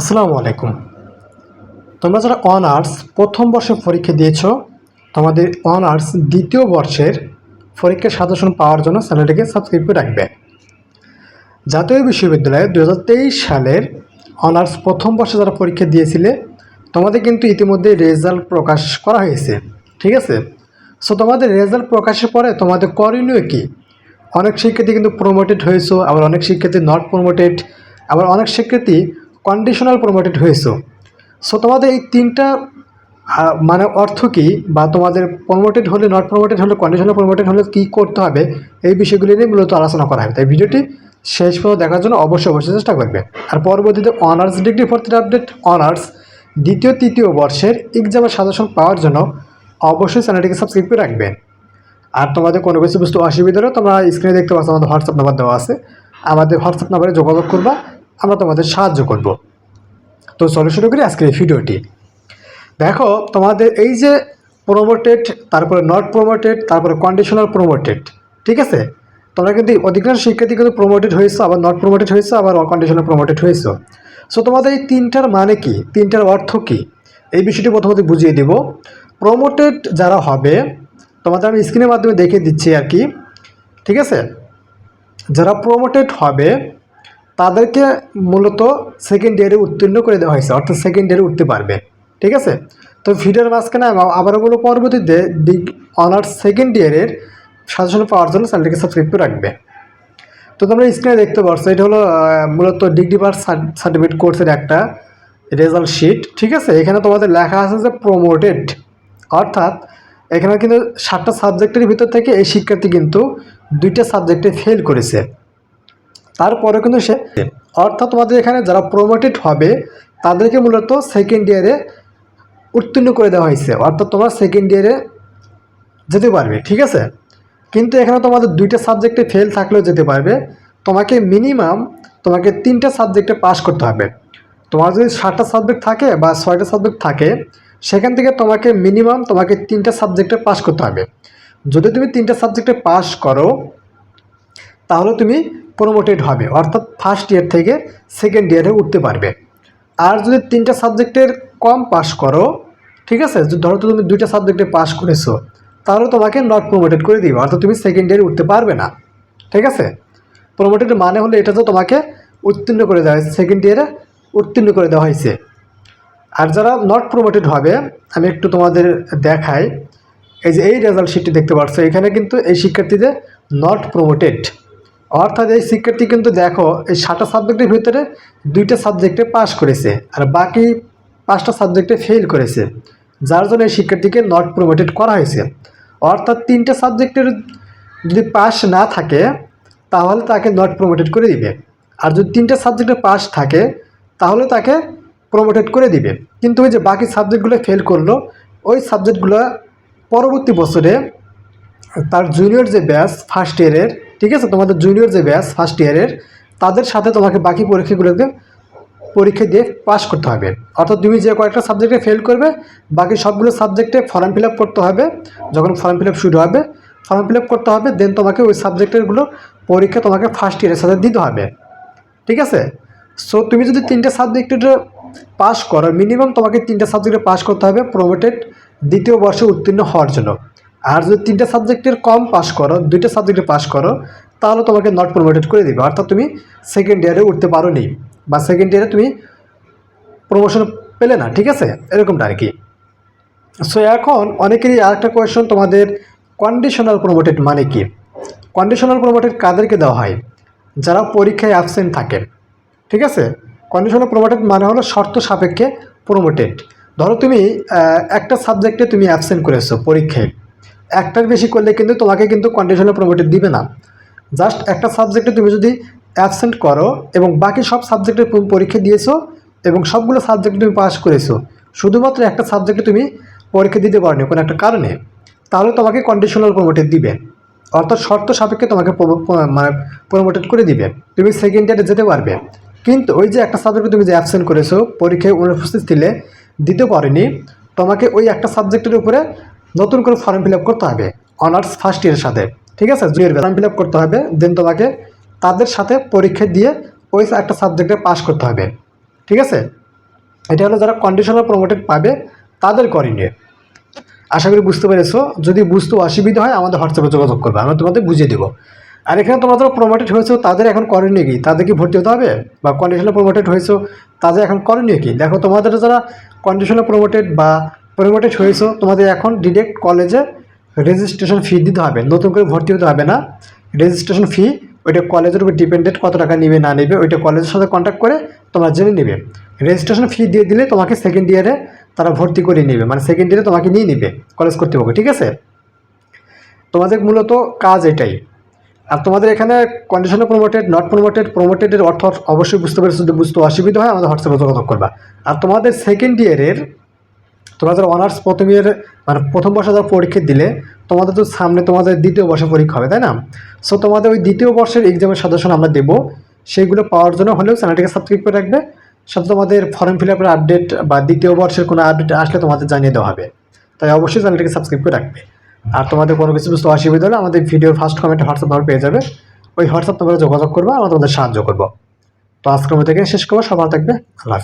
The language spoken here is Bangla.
আসসালামু আলাইকুম। তোমরা যারা অনার্স প্রথম বর্ষে পরীক্ষা দিয়েছ, তোমাদের অনার্স দ্বিতীয় বর্ষের পরীক্ষার সাজেশন পাওয়ার জন্য চ্যানেলটিকে সাবস্ক্রাইব করে রাখবে। জাতীয় বিশ্ববিদ্যালয়ে দু হাজার তেইশ সালের অনার্স প্রথম বর্ষে যারা পরীক্ষা দিয়েছিলে, তোমাদের কিন্তু ইতিমধ্যে রেজাল্ট প্রকাশ করা হয়েছে। ঠিক আছে? সো তোমাদের রেজাল্ট প্রকাশের পরে তোমাদের করণীয় কি? অনেক শিক্ষার্থী কিন্তু প্রমোটেড হয়েছো, আবার অনেক শিক্ষার্থী নট প্রমোটেড আবার অনেক শিক্ষার্থী কন্ডিশনাল প্রমোটেড হয়েছো। সো তোমাদের এই তিনটা মানে অর্থ কী বা তোমাদের প্রমোটেড হলে নট প্রমোটেড হলে কন্ডিশনাল প্রমোটেড হলে কী করতে হবে? এই বিষয়গুলি নিয়ে মূলত আলোচনা করা হবে। তাই ভিডিওটি শেষ পর্যন্ত দেখার জন্য অবশ্যই অবশ্যই চেষ্টা করবে। আর পরবর্তীতে অনার্স ডিগ্রি ভর্তির আপডেট অনার্স দ্বিতীয়, তৃতীয় বর্ষের এক্সামের সাজেশন পাওয়ার জন্য অবশ্যই চ্যানেলটিকে সাবস্ক্রাইব করে রাখবেন আর তোমাদের কোনো কিছু বুঝতে অসুবিধা হলে তোমরা স্ক্রিনে দেখতে পাচ্ছ, আমাদের হোয়াটসঅ্যাপ নাম্বার দেওয়া আছে। আমাদের হোয়াটসঅ্যাপ নাম্বারে যোগাযোগ করবা। আমরা তোমাদের সাহায্য করব। তো চলো শুরু করি আজকের এই ভিডিওটি। দেখো, তোমাদের এই যে প্রোমোটেড তারপরে নট প্রোমোটেড তারপরে কন্ডিশনাল প্রোমোটেড ঠিক আছে? তোমরা কিন্তু অধিকাংশ শিক্ষার্থী কিন্তু প্রোমোটেড হয়েছো, আবার নট প্রমোটেড হয়েছে, আবার কন্ডিশনাল প্রমোটেড হয়েছো। সো তোমাদের এই তিনটার মানে কি? তিনটার অর্থ কি? এই বিষয়টি প্রথমত বুঝিয়ে দিব। প্রোমোটেড যারা হবে, তোমাদের আমি স্ক্রিনের মাধ্যমে দেখে দিচ্ছি আর কি, ঠিক আছে? যারা প্রোমোটেড হবে তাদেরকে মূলত সেকেন্ড ইয়ারে উত্তীর্ণ করে দেওয়া হয়েছে, অর্থাৎ সেকেন্ড ইয়ারে উঠতে পারবে, ঠিক আছে? তো ভিডিওর মাঝখানে আবারও বলো পরবর্তীতে ডিগ অনার্স সেকেন্ড ইয়ারের সাজেশন পাওয়ার জন্য চ্যানেলটিকে সাবস্ক্রাইব করে রাখবে। তো তোমরা স্ক্রিনে দেখতে পাচ্ছ এটা হলো মূলত ডিগ্রি পাস সার্টিফিকেট কোর্সের একটা রেজাল্ট শিট ঠিক আছে? এখানে তোমাদের লেখা আছে যে প্রমোটেড অর্থাৎ এখানে কিন্তু সাতটা সাবজেক্টের ভিতর থেকে এই শিক্ষার্থী কিন্তু দুইটা সাবজেক্টে ফেল করেছে। তারপরে কিন্তু সে অর্থাৎ তোমাদের এখানে যারা প্রমোটেড হবে, তাদেরকে মূলত সেকেন্ড ইয়ারে উত্তীর্ণ করে দেওয়া হয়েছে। অর্থাৎ তোমরা সেকেন্ড ইয়ারে যেতে পারবে, ঠিক আছে? কিন্তু এখানে তোমাদের দুইটা সাবজেক্টে ফেল থাকলেও যেতে পারবে। তোমাকে মিনিমাম তোমাকে তিনটা সাবজেক্টে পাস করতে হবে। তোমার যদি সাতটা সাবজেক্ট থাকে বা ছয়টা সাবজেক্ট থাকে, সেখান থেকে তোমাকে মিনিমাম তোমাকে তিনটা সাবজেক্টে পাস করতে হবে। যদি তুমি তিনটা সাবজেক্টে পাস করো তাহলে তুমি প্রমোটেড হবে, অর্থাৎ ফার্স্ট ইয়ার থেকে সেকেন্ড ইয়ারে উঠতে পারবে। আর যদি তিনটা সাবজেক্টের কম পাস করো, ঠিক আছে? ধরো তো তুমি দুইটা সাবজেক্টে পাস করেছ, তাহলে তোমাকে নট প্রমোটেড করে দিবে, অর্থাৎ তুমি সেকেন্ড ইয়ারে উঠতে পারবে না। ঠিক আছে? প্রমোটেড মানে হলো এটা তো তোমাকে উত্তীর্ণ করে দেওয়া হয়েছে সেকেন্ড ইয়ারে উত্তীর্ণ করে দেওয়া হয়েছে। আর যারা নট প্রমোটেড হবে, আমি একটু তোমাদের দেখাই। এই যে এই রেজাল্ট শিটটি দেখতে পাচ্ছ, এখানে কিন্তু এই শিক্ষার্থীদের নট প্রমোটেড অর্থাৎ এই শিক্ষার্থী কিন্তু দেখো, এই সাতটা সাবজেক্টের ভিতরে দুইটা সাবজেক্টে পাস করেছে আর বাকি পাঁচটা সাবজেক্টে ফেল করেছে। যার জন্য এই শিক্ষার্থীকে নট প্রমোটেড করা হয়েছে। অর্থাৎ তিনটা সাবজেক্টের যদি পাস না থাকে, তাহলে তাকে নট প্রমোটেড করে দিবে। আর যদি তিনটা সাবজেক্টে পাস থাকে, তাহলে তাকে প্রমোটেড করে দিবে। কিন্তু ওই যে বাকি সাবজেক্টগুলো ফেল করল, ওই সাবজেক্টগুলো পরবর্তী বছরে তার জুনিয়র যে ব্যাচ ফার্স্ট ইয়ারের ঠিক আছে? তোমাদের জুনিয়র যে ব্যাচ ফার্স্ট ইয়ারের তাদের সাথে তোমাকে বাকি পরীক্ষাগুলোকে পরীক্ষা দিয়ে পাশ করতে হবে। অর্থাৎ তুমি যে কয়েকটা সাবজেক্টে ফেল করবে, বাকি সবগুলো সাবজেক্টে ফর্ম ফিল করতে হবে। যখন ফর্ম ফিল শুরু হবে ফর্ম ফিল করতে হবে দেন তোমাকে ওই সাবজেক্টেরগুলো পরীক্ষা তোমাকে ফার্স্ট ইয়ারের সাথে দিতে হবে। ঠিক আছে? সো তুমি যদি তিনটে সাবজেক্টে পাস করো মিনিমাম তোমাকে তিনটে সাবজেক্টে পাস করতে হবে প্রমোটেড দ্বিতীয় বর্ষে উত্তীর্ণ হওয়ার জন্য। আর যদি তিনটা সাবজেক্টের কম পাস করো, দুইটা সাবজেক্টে পাস করো, তাহলে তোমাকে নট প্রমোটেড করে দিবে। অর্থাৎ তুমি সেকেন্ড ইয়ারে উঠতে পারো নি বা সেকেন্ড ইয়ারে তুমি প্রমোশন পেলে না, ঠিক আছে? এরকমটা আর কি সো এখন অনেকেরই আরেকটা কোয়েশন তোমাদের কন্ডিশনাল প্রমোটেড মানে কি? কন্ডিশনাল প্রমোটেড কাদেরকে দেওয়া হয়? যারা পরীক্ষায় অ্যাবসেন্ট থাকে, ঠিক আছে? কন্ডিশনাল প্রমোটেড মানে হলো শর্ত সাপেক্ষে প্রমোটেড ধরো তুমি একটা সাবজেক্টে তুমি অ্যাবসেন্ট করেছ পরীক্ষায়। একটার বেশি করলে কিন্তু তোমাকে কিন্তু কন্ডিশনাল প্রমোটেড দিবে না। জাস্ট একটা সাবজেক্টে তুমি যদি অ্যাবসেন্ট করো এবং বাকি সব সাবজেক্টে তুমি পরীক্ষা দিয়েছ এবং সবগুলো সাবজেক্টে তুমি পাস করেছ, শুধুমাত্র একটা সাবজেক্টে তুমি পরীক্ষা দিতে পারোনি কোনো একটা কারণে, তাহলে তোমাকে কন্ডিশনাল প্রমোটেড দিবে। অর্থাৎ শর্ত সাপেক্ষে তোমাকে মানে প্রমোটেড করে দিবে। তুমি সেকেন্ড ইয়ারে যেতে পারবে। কিন্তু ওই যে একটা সাবজেক্টে তুমি যে অ্যাবসেন্ট করেছ, পরীক্ষায় অনুপস্থিত ছিলে, দিতে পারেনি, তোমাকে ওই একটা সাবজেক্টের উপরে নতুন করে ফর্ম ফিল করতে হবে অনার্স ফার্স্ট ইয়ারের সাথে, ঠিক আছে? জুনিয়র ফর্ম ফিল করতে হবে দেন তোমাকে তাদের সাথে পরীক্ষা দিয়ে ওই একটা সাবজেক্টে পাস করতে হবে, ঠিক আছে? এটা হলো যারা কন্ডিশনাল প্রমোটেড পাবে, তাদের করণীয় আশা করি বুঝতে পেরেছ? যদি বুঝতে অসুবিধা হয়, আমাদের হোয়াটসঅ্যাপে যোগাযোগ করবে, আমরা তোমাদের বুঝিয়ে দেবো। আর এখানে তোমরা যারা প্রমোটেড হয়েছো, তাদের এখন করণীয় কি? তাদের কি ভর্তি হতে হবে? বা কন্ডিশনাল প্রমোটেড হয়েছো, তাদের এখন করণীয় কি? দেখো, তোমাদের যারা কন্ডিশনাল প্রমোটেড বা প্রমোটেড হয়েছো তোমাদের এখন ডিরেক্ট কলেজে রেজিস্ট্রেশন ফি দিতে হবে। নতুন করে ভর্তি হতে হবে না। রেজিস্ট্রেশন ফি ওইটা কলেজের উপর ডিপেন্ডেন্ট কত টাকা নেবে, না নেবে, ওইটা কলেজের সাথে কন্ট্যাক্ট করে তোমরা জেনে নেবে। রেজিস্ট্রেশন ফি দিয়ে দিলে তোমাকে সেকেন্ড ইয়ারে তারা ভর্তি করে নেবে। মানে সেকেন্ড ইয়ারে তোমাকে নিয়ে নেবে কলেজ কর্তৃপক্ষ, ঠিক আছে? তোমাদের মূলত কাজ এটাই। আর তোমাদের এখানে কন্ডিশনাল প্রমোটেড নট প্রমোটেড প্রমোটেডের অর্থ অবশ্যই বুঝতে পেরেছ, যদি বুঝতে অসুবিধা হয় আমাদের হোয়াটসঅ্যাপে যোগাযোগ করবা। আর তোমাদের সেকেন্ড ইয়ারের তোমাদের অনার্স প্রথম ইয়ার মানে প্রথম বর্ষে যারা পরীক্ষা দিলে, তোমাদের তো সামনে তোমাদের দ্বিতীয় বর্ষে পরীক্ষা হবে, তাই না? সো তোমাদের ওই দ্বিতীয় বর্ষের এক্সামের সাজেশন আমরা দেবো। সেইগুলো পাওয়ার জন্য হলেও চ্যানেলটিকে সাবস্ক্রাইব করে রাখবে। সাথে তোমাদের ফর্ম ফিল আপের আপডেট বা দ্বিতীয় বর্ষের কোনো আপডেট আসলে তোমাদের জানিয়ে দেওয়া হবে। তাই অবশ্যই চ্যানেলটিকে সাবস্ক্রাইব করে রাখবে। আর তোমাদের কোনো কিছু বুঝতে অসুবিধা হলে আমাদের ভিডিওর ফার্স্ট কমেন্ট হোয়াটসঅ্যাপ নাম্বার পেয়ে যাবে। ওই হোয়াটসঅ্যাপ তোমরা যোগাযোগ করবে আমরা তোমাদের সাহায্য করব। তো আজকের মধ্যে শেষ করব। সবার থাকবে। আল্লাহ।